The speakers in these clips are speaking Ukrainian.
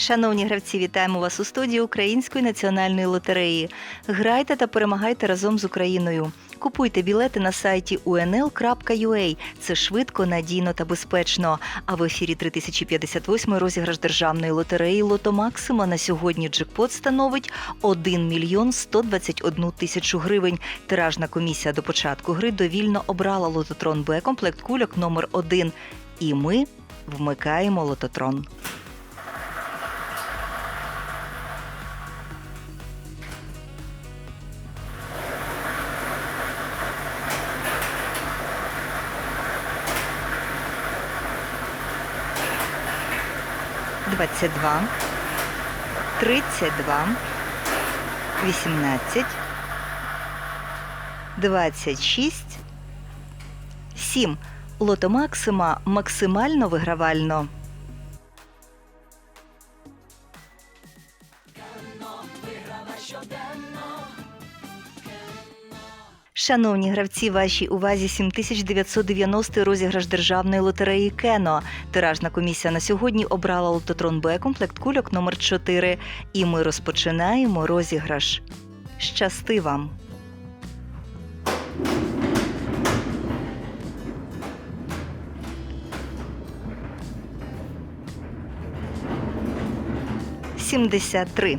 Шановні гравці, вітаємо вас у студії Української національної лотереї. Грайте та перемагайте разом з Україною. Купуйте білети на сайті unl.ua. Це швидко, надійно та безпечно. А в ефірі 3058 розіграш державної лотереї Лото Максима на сьогодні джекпот становить 1 мільйон 121 тисячу гривень. Тиражна комісія до початку гри довільно обрала лототрон Б комплект кульок номер 1 І ми вмикаємо лототрон. Двадцять два, тридцять два, вісімнадцять, двадцять шість, сім. Лото Максима максимально вигравально. Шановні гравці, вашій увазі 7990 розіграш державної лотереї Кено. Тиражна комісія на сьогодні обрала лототрон Б комплект кульок номер 4 І ми розпочинаємо розіграш. Щасти вам! Сімдесят три.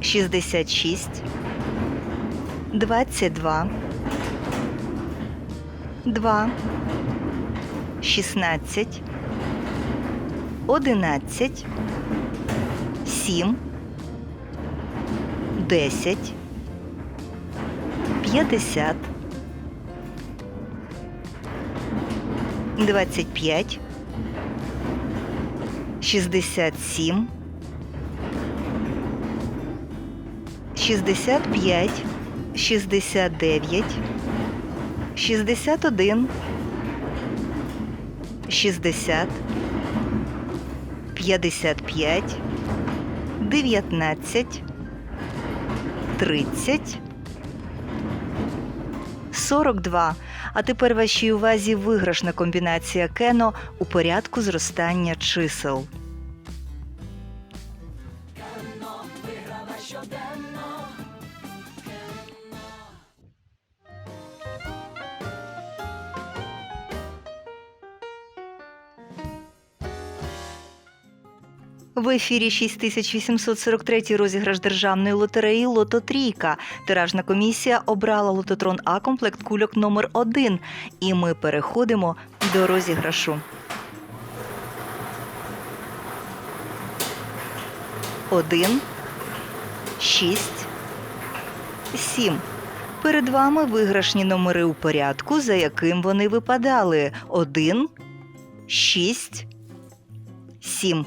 66, 22, 2, 16, 11, 7, 10, 50, 25, 67, 65, 69, 61, 60, 55, 19, 30, 42. А тепер вашій увазі виграшна комбінація кено у порядку зростання чисел. В ефірі 6843 розіграш державної лотереї Лото Трійка. Тиражна комісія обрала лототрон А комплект кульок номер 1 І ми переходимо до розіграшу. Один, шість, сім. Перед вами виграшні номери у порядку, за яким вони випадали. Один, шість, сім.